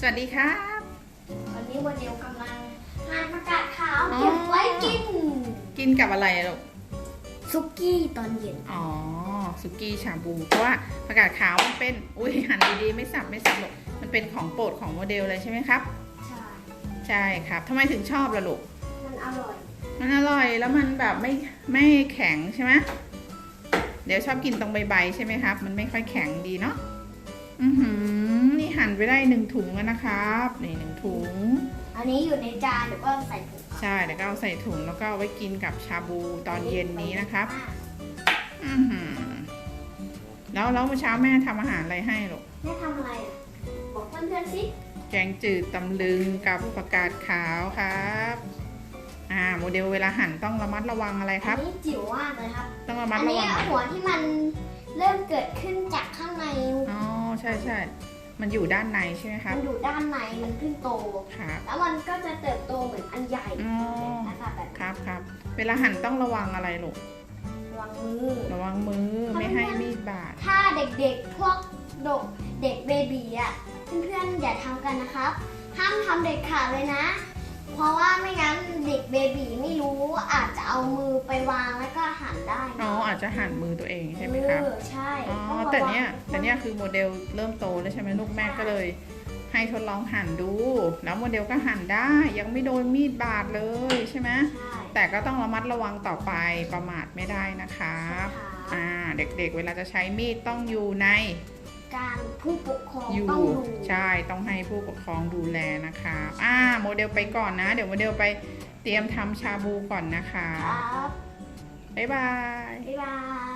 สวัสดีครับวันนี้โมเดลกำลังหั่นประกาศขาวเก็บไว้กิน กินกับอะไรอะลูกซุกี้ตอนเย็นอ๋อสุกี้ชาบู เพราะว่าผักกาดขาวมันเป็นอุ้ยหั่นดีๆไม่สับไม่สับหรอกมันเป็นของโปรดของโมเดลเลยใช่ไหมครับ ใช่ใช่ครับทำไมถึงชอบล่ะลูกมันอร่อย มันอร่อยแล้วมันแบบไม่ไม่แข็งใช่ไหมเดี๋ยวชอบกินตรงใบๆใช่ไหมครับ มันไม่ค่อยแข็งดีเนาะอือหือนี่หั่น ไปได้หนึ่งถุงแล้วนะครับนี่หนึ่งถุง อันนี้อยู่ในจานเดี๋ยวก็ใส่ถุงใช่แล้วก็เอาใส่ถุงแล้วก็เอาไว้กินกับชาบูตอนเย็นนี้นะครับอือหือแล้วแล้วเมื่อเช้าแม่ทำอาหารอะไรให้ลูกแม่ทำอะไรอะบอกเพื่อนๆสิแกงจืดตำลึงกับผักกาดขาวครับอ่าโมเดลเวลาหั่นต้องระมัดระวังอะไรคอัรันบนี้จิ๋วมากเลยครับต้องระมัอัดนระนี้วังหัวที่มันเริ่มเกิดขึ้นจากข้างใน อ๋อใช่ใช่ มันอยู่ด้านในใช่ไหมครัมับนอยู่ด้านในมันเพิ่งโต ครับแล้วมันก็จะเติบโตเหมือนอันใหญ่อ๋อ นะคะแบบครับครับ เวลาหั่นต้องระวังอะไรลูกระวังมือ ระวังมือไม่ให้มีดบาด ถ้าเด็กๆ พวกเด็กเด็กเบบีอะ เพื่อนๆ อย่าทำกันนะครับ ห้ามทำเด็ดขาดเลยนะ เพราะว่าไม่งั้นเด็กเบบีไม่รู้อาจจะเอามือไปวางแล้วก็หันได้อ๋ออาจจะหั่นมือตัวเองใช่ไหมครับ เออใช่ อ๋อองระวัง แต่เนี้ยแต่เนี้ยคือโมเดลเริ่มโตแล้วใช่ไหมลูกแม่ก็เลย ให้ทดลองหั่นดู แล้วโมเดลก็หั่นได้ยังไม่โดนมีดบาดเลยใช่ไหมใช่แต่ก็ต้องระมัดระวังต่อไปประมาทไม่ได้นะครับค่ะอ่าเด็กๆ เวลาจะใช้มีดต้องอยู่ในการผู้ปกครองอยู่ต้องดูใช่ต้องให้ผู้ปกครองดูแลนะคะอ่าโมเดลไปก่อนนะ เดี๋ยวโมเดลไปเตรียมทำชาบูก่อนนะคะ ครับ บ๊ายบาย บ๊ายบาย